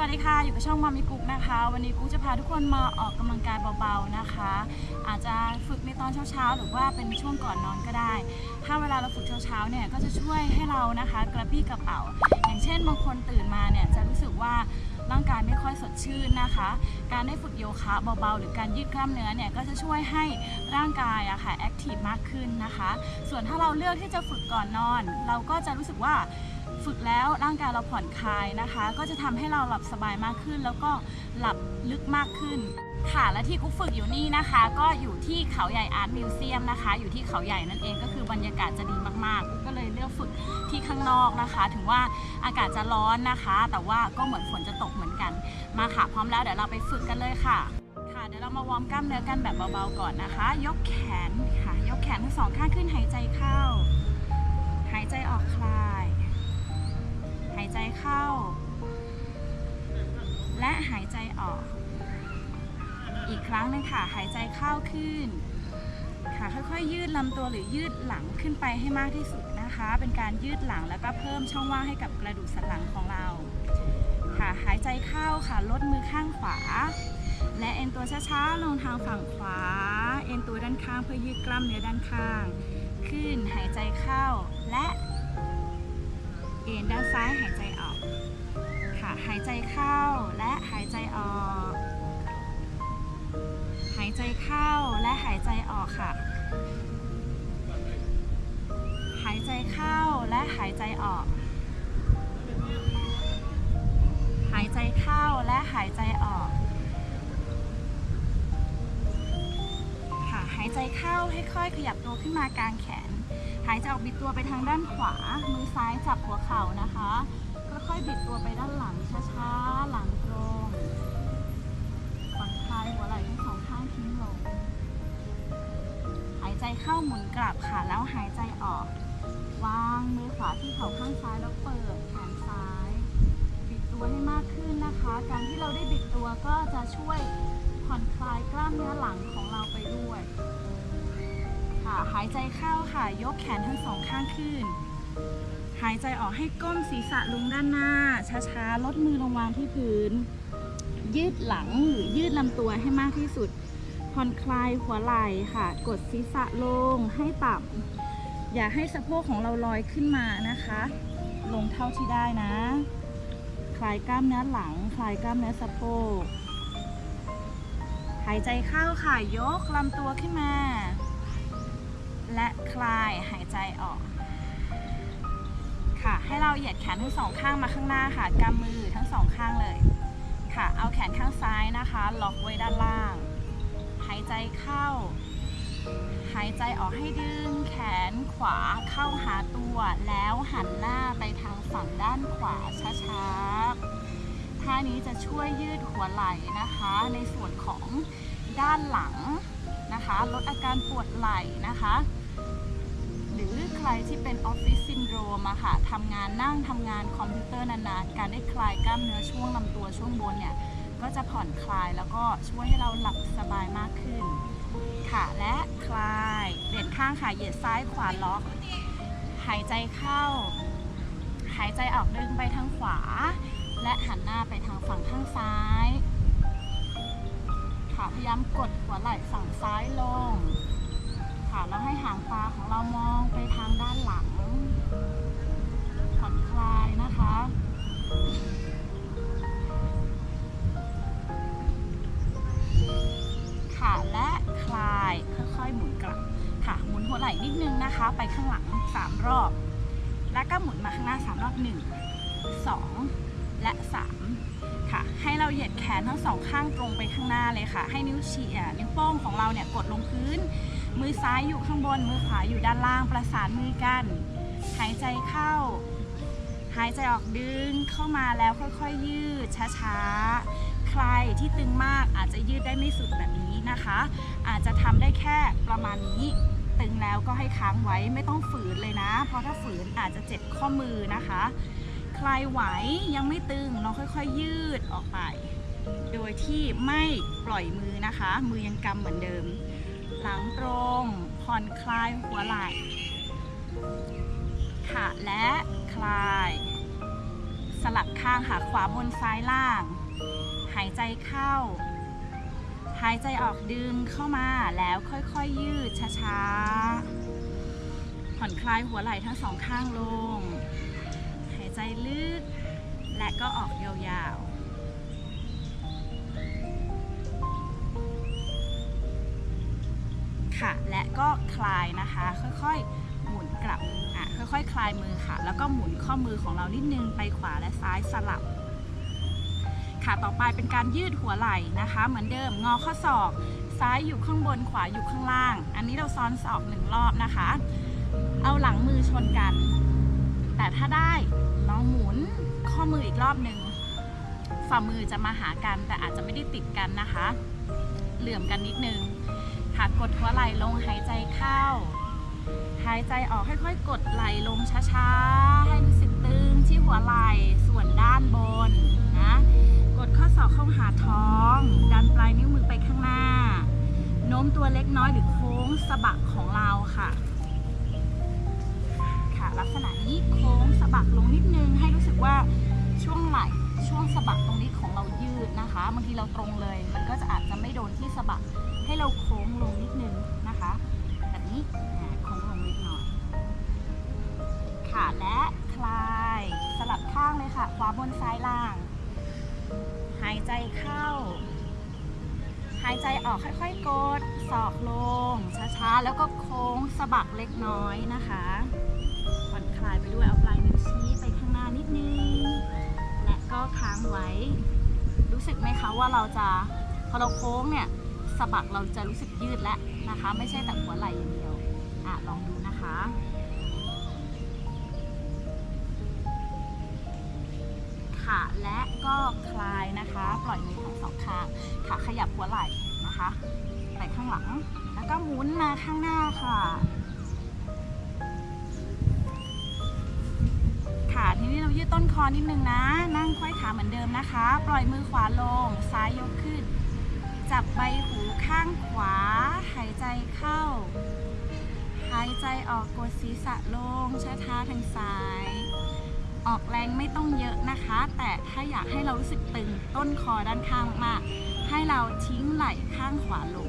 สวัสดีค่ะ อยู่กับช่องมามิกุ๊กนะคะ วันนี้กุ๊กจะพาทุกคนมาออกกำลังกายเบาๆนะคะ อาจจะฝึกในตอนเช้าๆ หรือว่าเป็นช่วงก่อนนอนก็ได้ ถ้าเวลาเราฝึกเช้าๆ เนี่ยก็จะช่วยให้เรานะคะกระปี้กระเป๋า อย่างเช่นบางคนตื่นมาเนี่ยจะรู้สึกว่าร่างกายไม่ค่อยสดชื่นนะคะ การได้ฝึกโยคะเบาๆ หรือการยืดกล้ามเนื้อเนี่ยก็จะช่วยให้ร่างกายอะค่ะแอคทีฟมากขึ้นนะคะ ส่วนถ้าเราเลือกที่จะฝึกก่อนนอน เราก็จะรู้สึกว่า ฝึกแล้วร่างกายเราผ่อนคลายนะคะ ก็จะทำให้เราหลับสบายมากขึ้น แล้วก็หลับลึกมากขึ้นค่ะและที่กุ๊กฝึกอยู่นี่นะคะ ก็อยู่ที่เขาใหญ่อาร์ตมิวเซียมนะคะ อยู่ที่เขาใหญ่นั่นเองก็คือบรรยากาศจะดีมากๆกุ๊กก็เลยเลือกฝึกที่ข้างนอกนะคะ ถึงว่าอากาศจะร้อนนะคะ แต่ว่าก็เหมือนฝนจะตกเหมือนกันมาค่ะ พร้อมแล้วเดี๋ยวเราไปฝึกกันเลยค่ะ ค่ะเดี๋ยวเรามาวอร์มกล้ามเนื้อกันแบบเบาๆก่อนนะคะ ยกแขนค่ะ ยกแขนทั้งสองข้างขึ้นหายใจเข้า หายใจออกคลาย หายใจเข้า และหายใจออก อีกครั้งหนึงค่ะ หายใจเข้าขึ้น ค่ะค่อยๆ ยืดลำตัวหรือยืดหลังขึ้นไปให้มากที่สุดนะคะ เป็นการยืดหลังแล้วก็เพิ่มช่องว่างให้กับกระดูกสันหลังของเรา ค่ะหายใจเข้าค่ะลดมือข้างขวา และเอ็นตัวช้าๆลงทางฝั่งขวา เอ็นตัวด้านข้างเพื่อยืดกล้ามเนื้อด้านข้าง ขึ้นหายใจเข้าและ เอ็นด้านซ้ายหายใจออก ค่ะ หายใจเข้าและหายใจออก หายใจเข้าและหายใจออกค่ะ หายใจเข้าและหายใจออก หายใจเข้าและหายใจออก ค่ะ หายใจเข้าให้ค่อยขยับตัวขึ้นมากลางแขน หายใจออกบิดตัวไปทางด้านขวา มือซ้ายจับหัวเข่านะคะค่อยๆบิดตัวไปด้านหลังช้าๆ หลังตรงผ่อนคลายหัวไหล่ทั้งสองข้างทิ้งลง หายใจเข้าหมุนกลับค่ะแล้วหายใจออก วางมือขวาที่เข่าข้างซ้ายแล้วเปิดแขนซ้าย บิดตัวให้มากขึ้นนะคะ การที่เราได้บิดตัวก็จะช่วยผ่อนคลายกล้ามเนื้อหลังของเราไปด้วย ค่ะ หายใจเข้าค่ะ ยกแขนทั้งสองข้างขึ้น หายใจออกให้ก้มศีรษะลงด้านหน้า ช้าๆ ลดมือลงวางที่พื้น ยืดหลังหรือยืดลำตัวให้มากที่สุด ผ่อนคลายหัวไหล่ค่ะ กดศีรษะลงให้ต่ำอย่าให้สะโพกของเราลอยขึ้นมานะคะ ลงเท่าที่ได้นะ คลายกล้ามเนื้อหลัง คลายกล้ามเนื้อสะโพก หายใจเข้าค่ะ ยกลำตัวขึ้นมา และคลายหายใจออก ค่ะ ให้เราเหยียดแขนทั้งสองข้างมาข้างหน้าค่ะกำมือทั้งสองข้างเลย ค่ะ เอาแขนข้างซ้ายนะคะ ล็อกไว้ด้านล่าง หายใจเข้า หายใจออกให้ดึงแขนขวาเข้าหาตัว แล้วหันหน้าไปทางฝั่งด้านขวาช้าๆ ท่านี้จะช่วยยืดหัวไหล่นะคะ ในส่วนของด้านหลังนะคะ ลดอาการปวดไหล่นะคะ หรือใครที่เป็นออฟฟิศซินโดรมอะค่ะทำงานนั่งทำงานคอมพิวเตอร์นานๆ การได้คลายกล้ามเนื้อช่วงลำตัวช่วงบนเนี่ยก็จะผ่อนคลายแล้วก็ช่วยให้เราหลับสบายมากขึ้น ค่ะและคลายเปลี่นข้างค่ะเหยียดซ้ายขวาล็อก หายใจเข้า หายใจออกดึงไปทางขวา และหันหน้าไปทางฝั่งข้างซ้ายค่ะพยายามกดหัวไหล่ฝั่งซ้ายลง ค่ะ แล้วให้หางตาของเรามองไปทางด้านหลัง ผ่อนคลายนะคะ ค่ะ และคลายค่อยๆหมุนกลับ ค่ะ หมุนหัวไหล่นิดนึงนะคะ ไปข้างหลัง 3 รอบ แล้วก็หมุนมาข้างหน้า 3 รอบ 1 2 และ 3 ค่ะ ให้เราเหยียดแขนทั้งสองข้างตรงไปข้างหน้าเลยค่ะ ให้นิ้วชี้นิ้วโป้งของเราเนี่ยกดลงพื้น มือซ้ายอยู่ข้างบน มือขวาอยู่ด้านล่างประสานมือกัน หายใจเข้า หายใจออกดึงเข้ามาแล้วค่อยๆ ยืดช้าๆ ใครที่ตึงมากอาจจะยืดได้ไม่สุดแบบนี้นะคะ อาจจะทำได้แค่ประมาณนี้ ตึงแล้วก็ให้ค้างไว้ไม่ต้องฝืนเลยนะ เพราะถ้าฝืนอาจจะเจ็บข้อมือนะคะ ใครไหวยังไม่ตึงลองค่อยๆ ยืดออกไป โดยที่ไม่ปล่อยมือนะคะ มือยังกำเหมือนเดิม ตรง ผ่อนคลายหัวไหล่ค่ะและคลาย สลับข้างค่ะขวาบนซ้ายล่าง หายใจเข้า หายใจออกดึงเข้ามาแล้วค่อยๆยืดช้าๆ ผ่อนคลายหัวไหล่ทั้งสองข้างลง หายใจลึกและก็ออกยาวๆ ค่ะ และก็คลายนะคะ ค่อยๆหมุนกลับอะค่อยๆ คลายมือค่ะ แล้วก็หมุนข้อมือของเรานิดนึงไปขวาและซ้ายสลับ ค่ะต่อไปเป็นการยืดหัวไหล่นะคะ เหมือนเดิมงอข้อศอก ซ้ายอยู่ข้างบนขวาอยู่ข้างล่าง อันนี้เราซ้อนศอกหนึ่งรอบนะคะ เอาหลังมือชนกัน แต่ถ้าได้ลองหมุนข้อมืออีกรอบหนึ่งฝ่ามือจะมาหากันแต่อาจจะไม่ได้ติดกันนะคะ เหลื่อมกันนิดนึง ค่ะกดหัวไหล่ลงหายใจเข้า หายใจออกค่อยๆ กดไหล่ลงช้าๆ ให้รู้สึกตึงที่หัวไหล่ส่วนด้านบนนะ กดข้อศอกเข้าหาท้อง ดันปลายนิ้วมือไปข้างหน้า โน้มตัวเล็กน้อยหรือโค้งสะบักของเราค่ะค่ะลักษณะนี้โค้งสะบักลงนิดนึงให้รู้สึกว่าช่วงไหล่ช่วงสะบักตรงนี้ของเรายืดนะคะบางทีเราตรงเลย มันก็จะอาจจะไม่โดนที่สะบัก ให้เราโค้งลงนิดนึงนะคะแบบนี้โค้งลงนิดหน่อยค่ะและคลายสลับข้างเลยค่ะ ขวาบนซ้ายล่าง หายใจเข้า หายใจออกค่อยๆกดศอกลง ช้าๆ แล้วก็โค้งสะบักเล็กน้อยนะคะผ่อนคลายไปด้วยเอาปลายนิ้วชี้ไปข้างหน้านิดนึง และก็ค้างไว้ รู้สึกไหมคะว่าเราจะพอเราโค้งเนี่ย สะบักเราจะรู้สึกยืดแล้วนะคะ ไม่ใช่แต่หัวไหล่อย่างเดียวอะลองดูนะคะค่ะและก็คลายนะคะ ปล่อยมือทั้งสองข้างค่ะขยับหัวไหล่นะคะไปข้างหลัง แล้วก็หมุนมาข้างหน้าค่ะค่ะทีนี้เรายืดต้นคอนิดนึงนะ นั่งค่อยขาเหมือนเดิมนะคะ ปล่อยมือขวาลงซ้ายยกขึ้น จับใบหูข้างขวา หายใจเข้า หายใจออกกดศีรษะลงช้าๆทางซ้าย ออกแรงไม่ต้องเยอะนะคะ แต่ถ้าอยากให้เรารู้สึกตึงต้นคอด้านข้างมากให้เราทิ้งไหล่ข้างขวาลง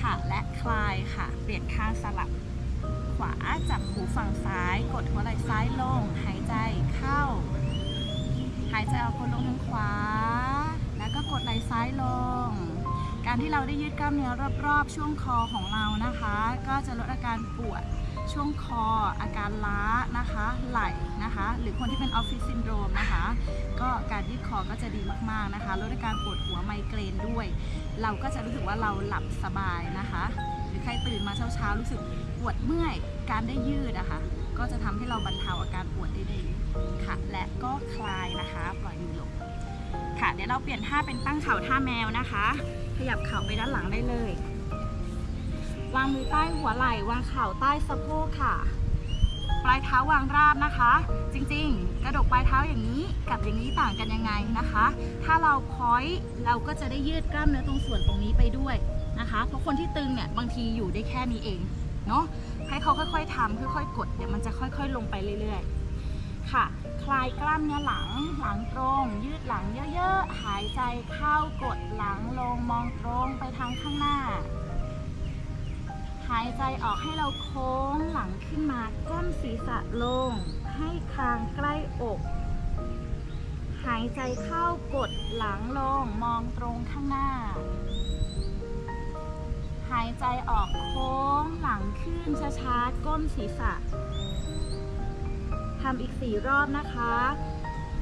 ค่ะและคลายค่ะ เปลี่ยนข้างสลับ ขวาจับหูฝั่งซ้าย กดหัวไหล่ซ้ายลง หายใจเข้าายใจออกกดลงทางขวา แล้วก็กดไหล่ซ้ายลง การที่เราได้ยืดกล้ามเนื้อรอบๆ ช่วงคอของเรานะคะ ก็จะลดอาการปวดช่วงคออาการล้านะคะ ไหล่นะคะ หรือคนที่เป็นออฟฟิศซินโดรมนะคะ ก็การยืดคอก็จะดีมากๆนะคะลดอาการปวดหัวไมเกรนด้วย เราก็จะรู้สึกว่าเราหลับสบายนะคะ หรือใครตื่นมาเช้าๆรู้สึกปวดเมื่อยการได้ยืดนะคะ ก็จะทำให้เราบรรเทาอาการปวดได้ดี ค่ะ และก็คลายนะคะ ปล่อยมือลง ค่ะ เดี๋ยวเราเปลี่ยนท่าเป็นตั้งเข่าท่าแมวนะคะ ขยับเข่าไปด้านหลังได้เลย วางมือใต้หัวไหล่ วางเข่าใต้สะโพกค่ะ ปลายเท้าวางราบนะคะ จริงๆ กระดกปลายเท้าอย่างนี้กับอย่างนี้ต่างกันยังไงนะคะ ถ้าเราพอยต์เราก็จะได้ยืดกล้ามเนื้อตรงส่วนตรงนี้ไปด้วยนะคะ เพราะคนที่ตึงเนี่ยบางทีอยู่ได้แค่นี้เองเนาะให้เขาค่อยๆทำค่อยๆ กดเดี๋ยวมันจะค่อย ๆ ลงไปเรื่อยๆ ค่ะ คลายกล้ามเนื้อหลัง หลังตรง ยืดหลังเยอะๆ หายใจเข้ากดหลังลงมองตรงไปทางข้างหน้า หายใจออกให้เราโค้งหลังขึ้นมาก้มศีรษะลง ให้คางใกล้อก หายใจเข้ากดหลังลงมองตรงข้างหน้าหายใจออกโค้งหลังขึ้นช้าๆ ก้มศีรษะ ทำอีกสี่รอบนะคะ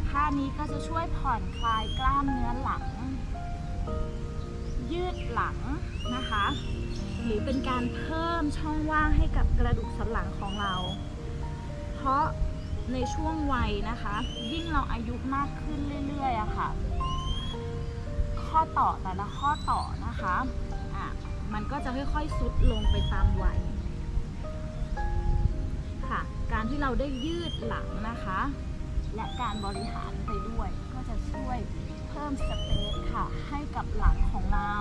ท่านี้ก็จะช่วยผ่อนคลายกล้ามเนื้อหลัง ยืดหลังนะคะ หรือเป็นการเพิ่มช่องว่างให้กับกระดูกสันหลังของเรา เพราะในช่วงวัยนะคะ ยิ่งเราอายุมากขึ้นเรื่อยๆอะค่ะ ข้อต่อแต่ละข้อต่อนะคะ อะ มันก็จะค่อยๆซุดลงไปตามวัย ที่เราได้ยืดหลังนะคะ และการบริหารไปด้วย ก็จะช่วยเพิ่มสเปซค่ะ ให้กับหลังของเรา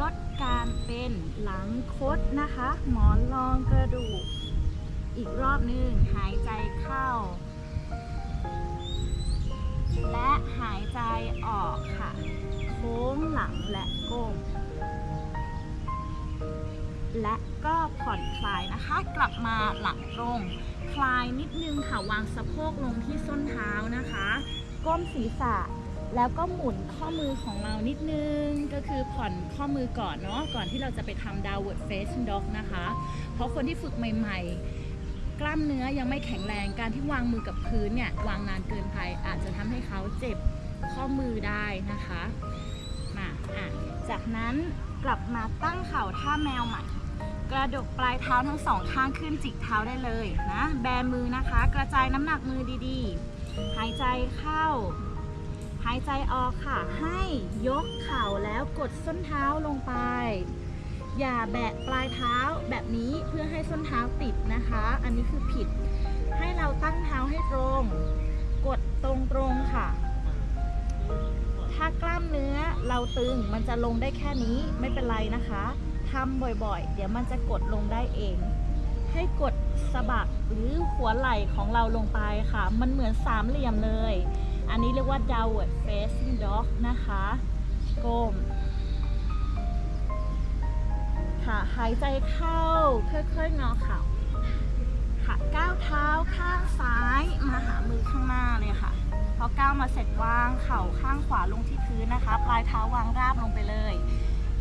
ลดการเป็นหลังคดนะคะ หมอนรองกระดูก อีกรอบหนึ่งหายใจเข้า และหายใจออกค่ะ โค้งหลังและก้มและก็ผ่อนคลายนะคะ กลับมาหลังตรง คลายนิดนึงค่ะ วางสะโพกลงที่ส้นเท้านะคะ ก้มศีรษะแล้วก็หมุนข้อมือของเรานิดนึง ก็คือผ่อนข้อมือก่อนเนาะก่อนที่เราจะไปทำ downward facing dog นะคะ เพราะคนที่ฝึกใหม่ ๆ กล้ามเนื้อยังไม่แข็งแรงการที่วางมือกับพื้นเนี่ยวางนานเกินไปอาจจะทำให้เขาเจ็บข้อมือได้นะคะมาอะจากนั้นกลับมาตั้งเข่าท่าแมวใหม่ กระดกปลายเท้าทั้งสองข้างขึ้นจิกเท้าได้เลยนะ แบมือนะคะ กระจายน้ำหนักมือดีๆ หายใจเข้า หายใจออกค่ะ ให้ยกเข่าแล้วกดส้นเท้าลงไป อย่าแบะปลายเท้าแบบนี้เพื่อให้ส้นเท้าติดนะคะ อันนี้คือผิด ให้เราตั้งเท้าให้ตรง กดตรงๆค่ะถ้ากล้ามเนื้อเราตึงมันจะลงได้แค่นี้ไม่เป็นไรนะคะ ทำบ่อยๆ เดี๋ยวมันจะกดลงได้เอง ให้กดสะบักหรือหัวไหล่ของเราลงไปค่ะ มันเหมือนสามเหลี่ยมเลย อันนี้เรียกว่า downward facing dog นะคะก้มค่ะหายใจเข้าค่อยๆงอเข่าค่ะก้าวเท้าข้างซ้ายมาหามือข้างหน้าเลยค่ะพอก้าวมาเสร็จวางเข่าข้างขวาลงที่พื้นนะคะ ปลายเท้าวางราบลงไปเลย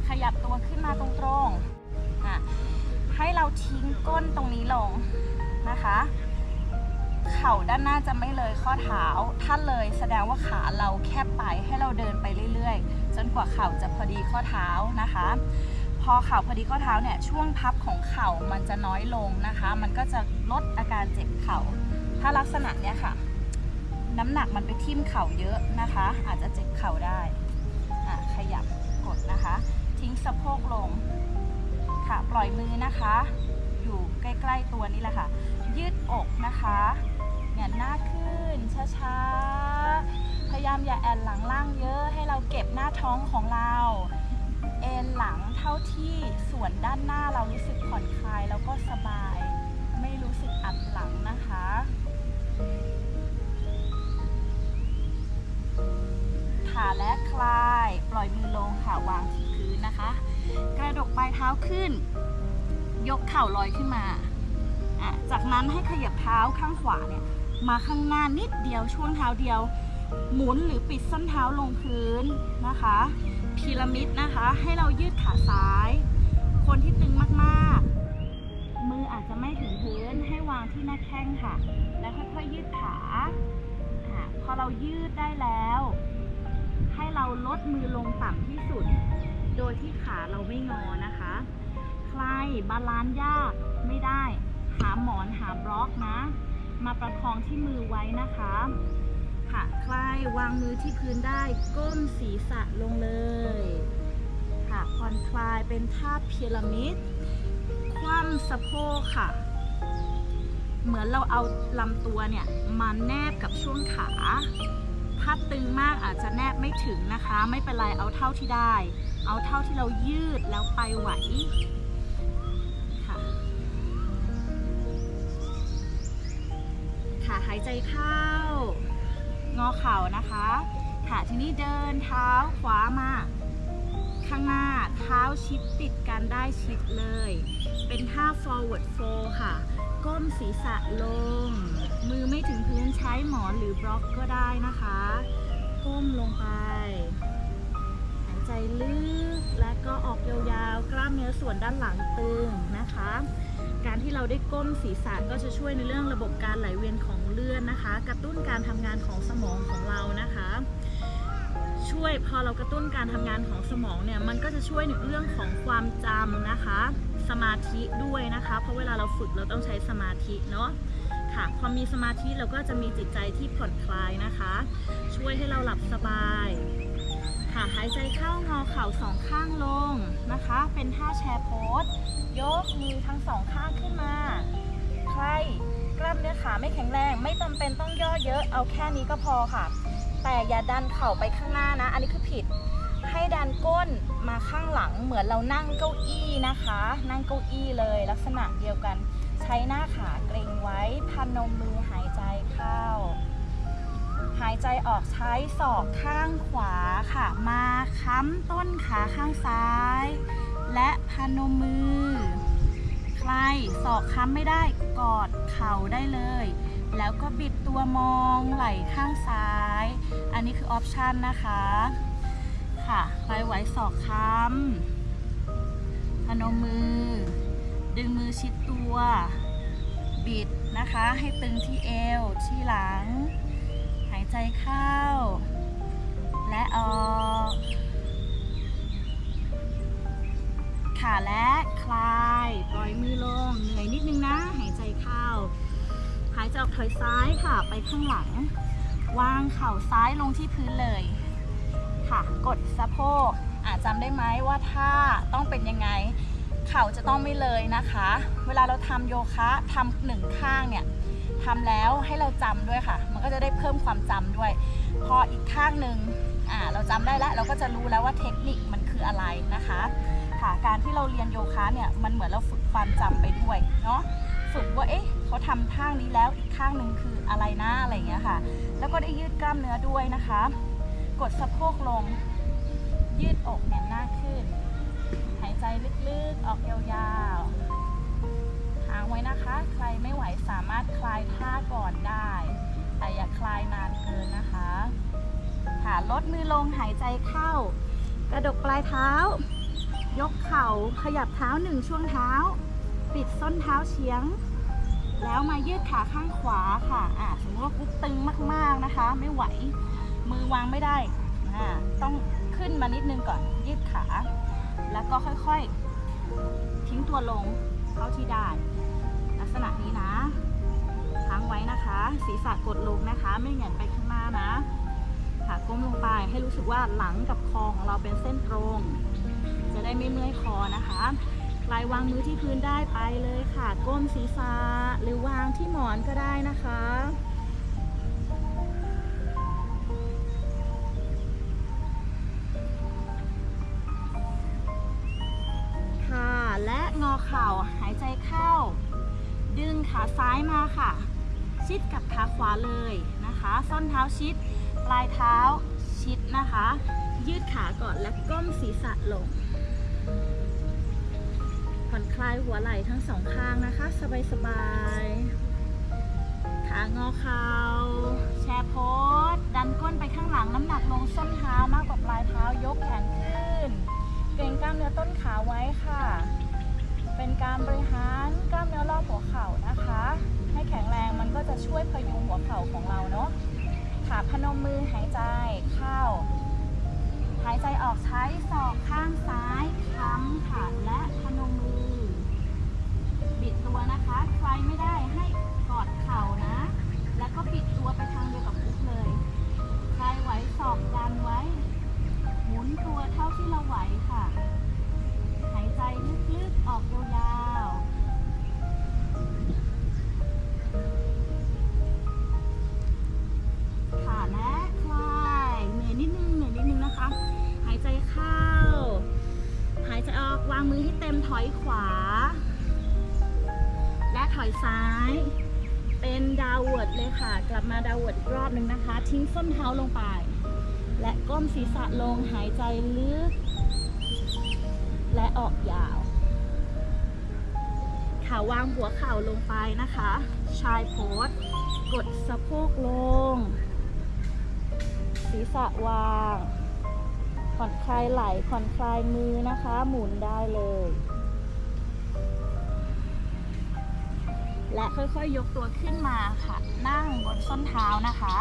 ขยับตัวขึ้นมาตรงๆอะให้เราทิ้งก้นตรงนี้ลงนะคะ เข่าด้านหน้าจะไม่เลยข้อเท้าถ้าเลยแสดงว่าขาเราแคบไปให้เราเดินไปเรื่อยๆ จนกว่าเข่าจะพอดีข้อเท้านะคะ พอเข่าพอดีข้อเท้าเนี่ยช่วงพับของเข่ามันจะน้อยลงนะคะ มันก็จะลดอาการเจ็บเข่า ถ้าลักษณะเนี้ยค่ะ น้ำหนักมันไปทิ่มเข่าเยอะนะคะ อาจจะเจ็บเข่าได้ขยับกดนะคะ ทิ้งสะโพกลง ค่ะ ปล่อยมือนะคะ อยู่ใกล้ ๆ ตัวนี่แหละค่ะ ยืดอกนะคะเงยหน้าขึ้นช้าๆ พยายามอย่าแอนหลังล่างเยอะให้เราเก็บหน้าท้องของเรา เอนหลังเท่าที่ส่วนด้านหน้าเรารู้สึกผ่อนคลายแล้วก็สบาย ไม่รู้สึกอัด ขึ้น ยกเข่าลอยขึ้นมาอะจากนั้นให้ขยับเท้าข้างขวาเนี่ยมาข้างหน้านิดเดียวช่วงเท้าเดียว หมุนหรือปิดส้นเท้าลงพื้นนะคะพีระมิดนะคะ ให้เรายืดขาซ้าย คนที่ตึงมากๆ มืออาจจะไม่ถึงพื้นให้วางที่หน้าแข้งค่ะ แล้วค่อยๆยืดขาอะพอเรายืดได้แล้ว ให้เราลดมือลงต่ำที่สุด โดยที่ขาเราไม่งอนะคะ ใครบาลานซ์ยากไม่ได้ หาหมอนหาบล็อกนะ มาประคองที่มือไว้นะคะ ค่ะใครวางมือที่พื้นได้ ก้มศีรษะลงเลย ค่ะผ่อนคลายเป็นท่าพีระมิด คว่ำสะโพกค่ะ เหมือนเราเอาลำตัวเนี่ยมาแนบกับช่วงขาถ้าตึงมากอาจจะแนบไม่ถึงนะคะ ไม่เป็นไรเอาเท่าที่ได้ เอาเท่าที่เรายืดแล้วไปไหวค่ะค่ะหายใจเข้า งอเข่านะคะ ค่ะทีนี้เดินเท้าขวามาข้างหน้าเท้าชิดติดกันได้ชิดเลย เป็นท่า forward fold ค่ะ ก้มศีรษะลง มือไม่ถึงพื้นใช้หมอนหรือบล็อกก็ได้นะคะ ก้มลงไป ใจลึกและก็ออกยาวๆ กล้ามเนื้อส่วนด้านหลังตึงนะคะ การที่เราได้ก้มศีรษะก็จะช่วยในเรื่องระบบการไหลเวียนของเลือดนะคะ กระตุ้นการทำงานของสมองของเรานะคะ ช่วยพอเรากระตุ้นการทำงานของสมองเนี่ยมันก็จะช่วยในเรื่องของความจำนะคะ สมาธิด้วยนะคะ เพราะเวลาเราฝึกเราต้องใช้สมาธิเนาะค่ะพอมีสมาธิเราก็จะมีจิตใจที่ผ่อนคลายนะคะ ช่วยให้เราหลับสบาย่ะหายใจเข้างอเข่าสองข้างลงนะคะ เป็นท่าแชร์โพสยกมือทั้งสองข้างขึ้นมา ใครกล้ามเนื้อขาไม่แข็งแรง ไม่จำเป็นต้องย่อเยอะเอาแค่นี้ก็พอค่ะ แต่อย่าดันเข่าไปข้างหน้านะ อันนี้คือผิด ให้ดันก้นมาข้างหลังเหมือนเรานั่งเก้าอี้นะคะ นั่งเก้าอี้เลยลักษณะเดียวกัน ใช้หน้าขาเกรงไว้พนมมือหายใจเข้า หายใจออกใช้ศอกข้างขวาค่ะ มาค้ำต้นขาข้างซ้าย และพนมมือ ใครศอกค้ำไม่ได้กอดเข่าได้เลย แล้วก็บิดตัวมองไหล่ข้างซ้าย อันนี้คือออปชันนะคะ ค่ะใครไหวศอกค้ำพนมมือ ดึงมือชิดตัว บิดนะคะ ให้ตึงที่เอวที่หลัง ใจเข้า และออกค่ะและคลายปล่อยมือลงเหนื่อยนิดนึงนะ หายใจเข้า หายใจออกถอยซ้ายค่ะ ไปข้างหลัง วางเข่าซ้ายลงที่พื้นเลย ค่ะกดสะโพกอาจจำได้ไหมว่าท่าต้องเป็นยังไง เข่าจะต้องไม่เลยนะคะ เวลาเราทำโยคะทำหนึ่งข้างเนี่ย ทำแล้วให้เราจำด้วยค่ะ มันก็จะได้เพิ่มความจำด้วย พออีกข้างหนึ่งอ่าเราจำได้แล้วเราก็จะรู้แล้วว่าเทคนิคมันคืออะไรนะคะค่ะการที่เราเรียนโยคะเนี่ยมันเหมือนเราฝึกความจำไปด้วยเนาะฝึกว่าเอ๊ะเขาทำท่านี้แล้วอีกข้างหนึ่งคืออะไรนะอะไรอย่างเงี้ยค่ะ แล้วก็ได้ยืดกล้ามเนื้อด้วยนะคะ กดสะโพกลง ยืดอกแน่นหน้าขึ้น หายใจลึกๆออกยาวๆ ไว้นะคะ ใครไม่ไหวสามารถคลายท่าก่อนได้แต่อย่าคลายนานเกินนะคะ ค่ะลดมือลงหายใจเข้า กระดกปลายเท้า ยกเข่าขยับเท้าหนึ่งช่วงเท้า ปิดส้นเท้าเฉียง แล้วมายืดขาข้างขวาค่ะอ่าสมมติว่ากุ๊บตึงมากๆนะคะ ไม่ไหว มือวางไม่ได้อ่าต้องขึ้นมานิดนึงก่อนยืดขา แล้วก็ค่อยๆ ทิ้งตัวลงเท่าที่ได้ ษณะนี้นะค้างไว้นะคะ ศีรษะกดลงนะคะ ไม่เหงียนไปข้างหน้านะค่ะก้มลงไปให้รู้สึกว่าหลังกับคอของเราเป็นเส้นตรง จะได้ไม่เมื่อยคอนะคะลายวางมือที่พื้นได้ไปเลยค่ะ ก้มศีรษะหรือวางที่หมอนก็ได้นะคะ ขาซ้ายมาค่ะ ชิดกับขาขวาเลยนะคะ ส้นเท้าชิด ปลายเท้าชิดนะคะ ยืดขาก่อนและก้มศีรษะลง ผ่อนคลายหัวไหล่ทั้งสองข้างนะคะ สบายๆขางอเข่าแชร์โพสดันก้นไปข้างหลังน้ำหนักลงส้นเท้ามากกว่าปลายเท้ายกแขนขึ้น เกรงกล้ามเนื้อต้นขาไว้ค่ะ เป็นการบริหารกล้ามเนื้อรอบหัวเข่านะคะ ให้แข็งแรงมันก็จะช่วยพยุงหัวเข่าของเราเนาะขาพนมมือหายใจเข้า หายใจออกใช้ศอกข้างซ้ายค้ำค่ะและพนมมือ บิดตัวนะคะใครไม่ได้ให้กอดเข่านะ แล้วก็บิดตัวไปทางเดียวกับพุกเลยใครไหวศอกดันไว้ หมุนตัวเท่าที่เราไหวค่ะ หายใจลึก ออกยาวๆค่ะและคลายเหนื่อยนิดนึงเหนื่อยนิดนึงนะคะ หายใจเข้า หายใจออกวางมือให้เต็มถอยขวา และถอยซ้าย เป็นดาวเวิร์ดเลยค่ะ กลับมาดาวเวิร์ดรอบหนึ่งนะคะ ทิ้งส้นเท้าลงไป และก้มศีรษะลงหายใจลึกและออกยาว ขาวางหัวเข่าลงไปนะคะ ชายโพสกดสะโพกลง ศีรษะวางผ่อนคลายไหล่ผ่อนคลายมือนะคะ หมุนได้เลย และค่อยๆยกตัวขึ้นมาค่ะ นั่งบนส้นเท้านะคะ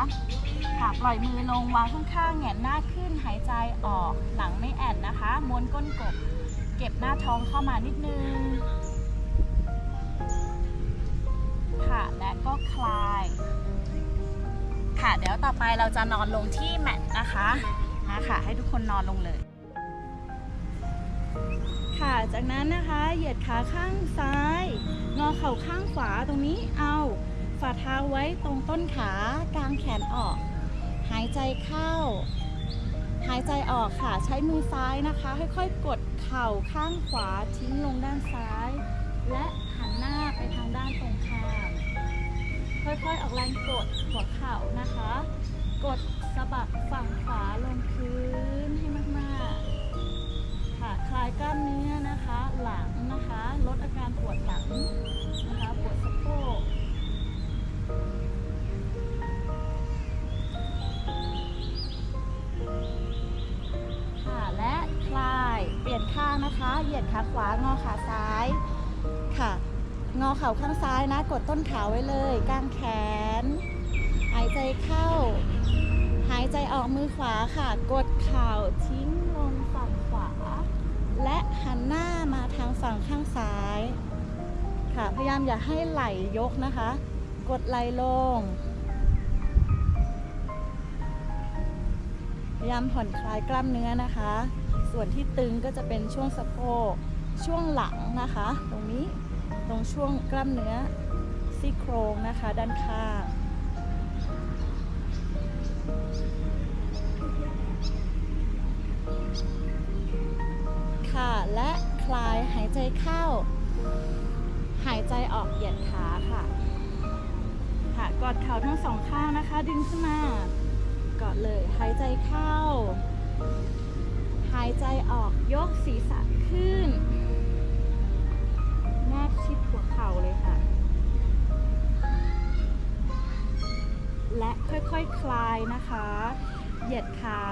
ค่ะปล่อยมือลงวางข้างๆแหงนหน้าขึ้นหายใจออกหลังไม่แอนนะคะม้วนก้นกบ เก็บหน้าท้องเข้ามานิดนึง ค่ะ และก็คลาย ค่ะ เดี๋ยวต่อไปเราจะนอนลงที่แมทนะคะนะค่ะให้ทุกคนนอนลงเลย ค่ะ จากนั้นนะคะเหยียดขาข้างซ้าย งอเข่าข้างขวาตรงนี้เอาฝ่าเท้าไว้ตรงต้นขากลางแขนออก หายใจเข้า หายใจออกค่ะ ใช้มือซ้ายนะคะ ค่อยๆ กดเข่าข้างขวาทิ้งลงด้านซ้าย และหันหน้าไปทางด้านตรงข้าม ค่อยๆ ออกแรงกดหัวเข่านะคะ กดสะบักฝั่งขวาลงพื้นาข้างซ้ายนะ กดต้นขาไว้เลยกางแขน หายใจเข้า หายใจออกมือขวาค่ะ กดเข่าทิ้งลงฝั่งขวา และหันหน้ามาทางฝั่งข้างซ้าย ค่ะ พยายามอย่าให้ไหล่ยกนะคะ กดไหล่ลง พยายามผ่อนคลายกล้ามเนื้อนะคะ ส่วนที่ตึงก็จะเป็นช่วงสะโพกช่วงหลังนะคะ ตรงนี้ ตรงช่วงกล้ามเนื้อซี่โครงนะคะด้านข้างค่ะและคลายหายใจเข้า หายใจออกเหยียดขาค่ะ ค่ะกอดเข่าทั้งสองข้างนะคะ ดึงขึ้นมากอดเลยหายใจเข้า หายใจออกยกศีรษะขึ้น ข่าเลยค่ะ และค่อยๆคคลายนะคะ เหยียดขา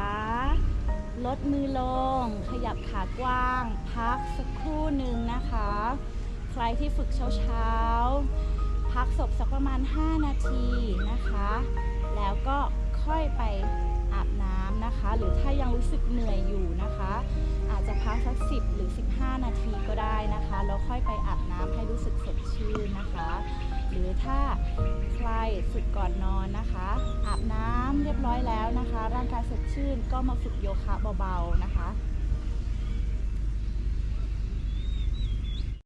ลดมือลง ขยับขากว้าง พักสักครู่หนึ่งนะคะ ใครที่ฝึกเช้าๆ พักศพสักประมาณ 5 นาทีนะคะ แล้วก็ค่อยไปอาบน้ำ นะคะ หรือถ้ายังรู้สึกเหนื่อยอยู่นะคะ อาจจะพักสัก 10 หรือ 15 นาทีก็ได้นะคะแล้วค่อยไปอาบน้ำให้รู้สึกสดชื่นนะคะ หรือถ้าใครฝึกก่อนนอนนะคะ อาบน้ำเรียบร้อยแล้วนะคะ ร่างกายสดชื่นก็มาฝึกโยคะเบาๆนะคะ